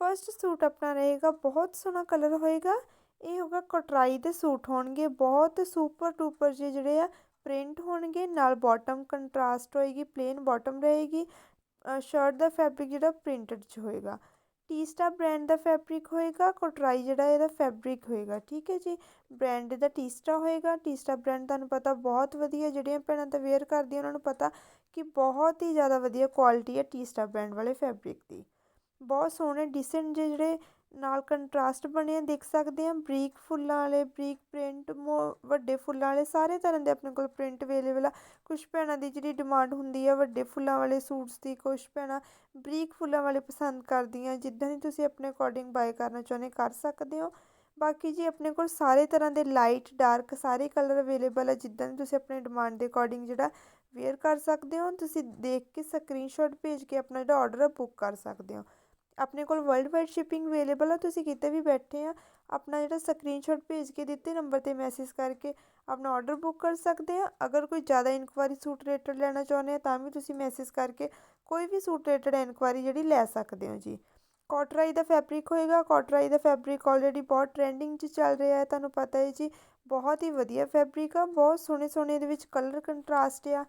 First suit ਆਪਣਾ ਰਹੇਗਾ, ਬਹੁਤ ਸੋਹਣਾ ਕਲਰ ਹੋਏਗਾ। ਇਹ ਹੋਗਾ ਕਟਰਾਈ ਦੇ ਸੂਟ ਹੋਣਗੇ, ਬਹੁਤ ਸੁਪਰ ਟੂਪਰ ਜਿਹੇ ਜਿਹੜੇ ਆ ਪ੍ਰਿੰਟ ਹੋਣਗੇ, ਨਾਲ ਬਾਟਮ ਕੰਟਰਾਸਟ ਹੋਏਗੀ ਪਲੇਨ ਬਾਟਮ ਰਹੇਗੀ। ਸ਼ਰਟ ਦਾ ਫੈਬਰਿਕ ਜਿਹੜਾ ਪ੍ਰਿੰਟਡ ਚ ਹੋਏਗਾ। ਟੀਸਟਾ ਬ੍ਰਾਂਡ ਦਾ ਫੈਬਰਿਕ ਹੋਏਗਾ, ਕੋਟਰਾਈ ਜਿਹੜਾ ਇਹਦਾ ਫੈਬਰਿਕ ਹੋਏਗਾ, ਠੀਕ ਹੈ ਜੀ? ਬ੍ਰਾਂਡ ਦਾ ਟੀਸਟਾ ਹੋਏਗਾ ਟੀਸਟਾ ਬ੍ਰਾਂਡ ਤੁਹਾਨੂੰ ਪਤਾ ਬਹੁਤ ਵਧੀਆ ਜਿਹੜੀਆਂ ਭੈਣਾਂ ਤਾਂ ਵੇਅਰ ਕਰਦੀਆਂ, ਉਹਨਾਂ ਨੂੰ ਪਤਾ ਕਿ ਬਹੁਤ ਹੀ ਜ਼ਿਆਦਾ ਵਧੀਆ ਕੁਆਲਿਟੀ ਹੈ ਟੀਸਟਾ ਬ੍ਰਾਂਡ ਵਾਲੇ ਫੈਬਰਿਕ ਦੀ। ਬਹੁਤ ਸੋਹਣੇ ਡਿਸੈਂਟ ਜਿਹੇ ਜਿਹੜੇ ਨਾਲ ਕੰਟਰਾਸਟ ਬਣੇ ਦੇਖ ਸਕਦੇ ਆ। ਬਰੀਕ ਫੁੱਲਾਂ ਵਾਲੇ, ਬਰੀਕ ਪ੍ਰਿੰਟ ਵੱਡੇ ਫੁੱਲਾਂ ਵਾਲੇ, ਸਾਰੇ ਤਰ੍ਹਾਂ ਦੇ ਆਪਣੇ ਕੋਲ ਪ੍ਰਿੰਟ ਅਵੇਲੇਬਲ ਆ। ਕੁਝ ਭੈਣਾਂ ਦੀ ਜਿਹੜੀ ਡਿਮਾਂਡ ਹੁੰਦੀ ਆ, ਵੱਡੇ ਫੁੱਲਾਂ ਵਾਲੇ ਸੂਟਸ ਦੀ ਕੁਝ ਭੈਣਾਂ ਬਰੀਕ ਫੁੱਲਾਂ ਵਾਲੇ ਪਸੰਦ ਕਰਦੀਆਂ, ਜਿੱਦਾਂ ਦੀ ਤੁਸੀਂ ਆਪਣੇ ਅਕੋਰਡਿੰਗ ਬਾਏ ਕਰਨਾ ਚਾਹੁੰਦੇ, ਕਰ ਸਕਦੇ ਹੋ। ਬਾਕੀ ਜੀ ਆਪਣੇ ਕੋਲ ਸਾਰੇ ਤਰ੍ਹਾਂ ਦੇ ਲਾਈਟ ਡਾਰਕ ਸਾਰੇ ਕਲਰ ਅਵੇਲੇਬਲ ਆ, ਜਿੱਦਾਂ ਦੀ ਤੁਸੀਂ ਆਪਣੇ ਡਿਮਾਂਡ ਦੇ ਅਕੋਰਡਿੰਗ ਜਿਹੜਾ ਵੇਅਰ ਕਰ ਸਕਦੇ ਹੋ। ਤੁਸੀਂ ਦੇਖ ਕੇ ਸਕਰੀਨਸ਼ਾਟ ਭੇਜ ਕੇ ਆਪਣਾ ਜਿਹੜਾ ਆਰਡਰ ਆ ਬੁੱਕ ਕਰ ਸਕਦੇ ਹੋ। ਆਪਣੇ ਕੋਲ ਵਰਲਡ ਵਾਈਡ ਸ਼ਿਪਿੰਗ ਅਵੇਲੇਬਲ ਆ, ਤੁਸੀਂ ਕਿਤੇ ਵੀ ਬੈਠੇ ਆ, ਆਪਣਾ ਜਿਹੜਾ ਸਕਰੀਨਸ਼ਾਟ ਭੇਜ ਕੇ ਦਿੱਤੇ ਨੰਬਰ ਤੇ ਮੈਸੇਜ ਕਰਕੇ ਆਪਣਾ ਆਰਡਰ ਬੁੱਕ ਕਰ ਸਕਦੇ ਆ। ਅਗਰ ਕੋਈ ਜ਼ਿਆਦਾ ਇਨਕੁਆਰੀ ਸੂਟ ਰਿਲੇਟਡ ਲੈਣਾ ਚਾਹੁੰਦੇ ਆ, ਤਾਂ ਵੀ ਤੁਸੀਂ ਮੈਸੇਜ ਕਰਕੇ ਕੋਈ ਵੀ ਸੂਟ ਰਿਲੇਟਡ ਇਨਕੁਆਰੀ ਜਿਹੜੀ ਲੈ ਸਕਦੇ ਹੋ ਜੀ। ਕੋਟਰਾਈ ਦਾ ਫੈਬਰਿਕ ਹੋਏਗਾ ਕੋਟਰਾਈ ਦਾ ਫੈਬਰਿਕ ਆਲਰੇਡੀ ਬਹੁਤ ਟ੍ਰੈਂਡਿੰਗ 'ਚ ਚੱਲ ਰਿਹਾ ਹੈ, ਤੁਹਾਨੂੰ ਪਤਾ ਹੈ ਜੀ। ਬਹੁਤ ਹੀ ਵਧੀਆ ਫੈਬਰਿਕ ਆ, ਬਹੁਤ ਸੋਹਣੇ ਸੋਹਣੇ ਇਹਦੇ ਵਿੱਚ ਕਲਰ ਕੰਟਰਾਸਟ ਆ।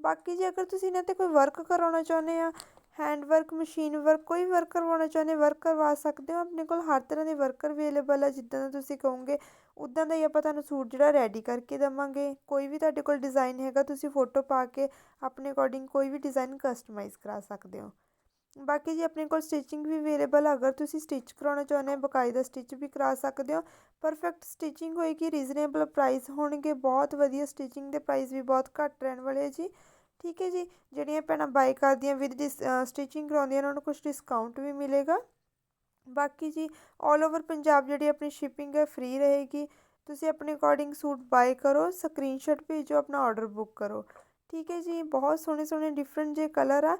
ਬਾਕੀ ਜੇ ਅਗਰ ਤੁਸੀਂ ਇਹਨਾਂ ਤੇ ਕੋਈ ਵਰਕ ਕਰਾਉਣਾ ਚਾਹੁੰਦੇ ਆ ਹੈਂਡ ਵਰਕ ਮਸ਼ੀਨ ਵਰਕ, ਕੋਈ ਵੀ ਵਰਕ ਕਰਵਾਉਣਾ ਚਾਹੁੰਦੇ ਵਰਕ ਕਰਵਾ ਸਕਦੇ ਹੋ? ਆਪਣੇ ਕੋਲ ਹਰ ਤਰ੍ਹਾਂ ਦੇ ਵਰਕਰ ਅਵੇਲੇਬਲ ਆ, ਜਿੱਦਾਂ ਦਾ ਤੁਸੀਂ ਕਹੋਗੇ, ਉਦਾਂ ਦਾ ਹੀ ਆਪਾਂ ਤੁਹਾਨੂੰ ਸੂਟ ਜਿਹੜਾ ਰੈਡੀ ਕਰਕੇ ਦੇਵਾਂਗੇ। ਕੋਈ ਵੀ ਤੁਹਾਡੇ ਕੋਲ ਡਿਜ਼ਾਈਨ ਹੈਗਾ, ਤੁਸੀਂ ਫੋਟੋ ਪਾ ਕੇ ਆਪਣੇ ਅਕੋਰਡਿੰਗ ਕੋਈ ਵੀ ਡਿਜ਼ਾਈਨ ਕਸਟਮਾਈਜ਼ ਕਰਾ ਸਕਦੇ ਹੋ। ਬਾਕੀ ਜੀ ਆਪਣੇ ਕੋਲ ਸਟਿਚਿੰਗ ਵੀ ਅਵੇਲੇਬਲ ਅਗਰ ਤੁਸੀਂ ਸਟਿਚ ਕਰਾਉਣਾ ਚਾਹੁੰਦੇ ਹੋ, ਬਕਾਇਦਾ ਸਟਿਚ ਵੀ ਕਰਾ ਸਕਦੇ ਹੋ। ਪਰਫੈਕਟ ਸਟਿਚਿੰਗ ਹੋਏਗੀ ਰੀਜ਼ਨੇਬਲ ਪ੍ਰਾਈਸ ਹੋਣਗੇ, ਬਹੁਤ ਵਧੀਆ ਸਟਿਚਿੰਗ ਦੇ ਪ੍ਰਾਈਸ ਵੀ ਬਹੁਤ ਘੱਟ ਰਹਿਣ ਵਾਲੇ ਜੀ। ਠੀਕ ਹੈ ਜੀ, ਜਿਹੜੀਆਂ ਭੈਣਾਂ ਬਾਈ ਕਰਦੀਆਂ ਵਿਦ ਸਟਿਚਿੰਗ ਕਰਾਉਂਦੀਆਂ ਉਹਨਾਂ ਨੂੰ ਕੁਝ ਡਿਸਕਾਊਂਟ ਵੀ ਮਿਲੇਗਾ। ਬਾਕੀ ਜੀ 올 ਓਵਰ ਪੰਜਾਬ ਜਿਹੜੀ ਆਪਣੀ ਸ਼ਿਪਿੰਗ ਹੈ ਫ੍ਰੀ ਰਹੇਗੀ। ਤੁਸੀਂ ਆਪਣੇ ਅਕੋਰਡਿੰਗ ਸੂਟ ਬਾਈ ਕਰੋ ਸਕਰੀਨਸ਼ਾਟ ਭੇਜੋ, ਆਪਣਾ ਆਰਡਰ ਬੁੱਕ ਕਰੋ। ਠੀਕ ਹੈ ਜੀ, ਬਹੁਤ ਸੋਹਣੇ ਸੋਹਣੇ ਡਿਫਰੈਂਟ ਜੇ ਕਲਰ ਆ।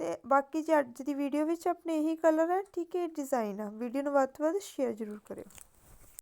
ਤੇ ਬਾਕੀ ਜੀ, ਅੱਜ ਦੀ ਵੀਡੀਓ ਵਿੱਚ ਆਪਣੇ ਇਹੀ ਕਲਰ ਹੈ ਠੀਕ ਹੈ ਡਿਜ਼ਾਈਨ ਆ। ਵੀਡੀਓ ਨੂੰ ਵੱਧ ਤੋਂ ਵੱਧ ਸ਼ੇਅਰ ਜ਼ਰੂਰ ਕਰਿਓ।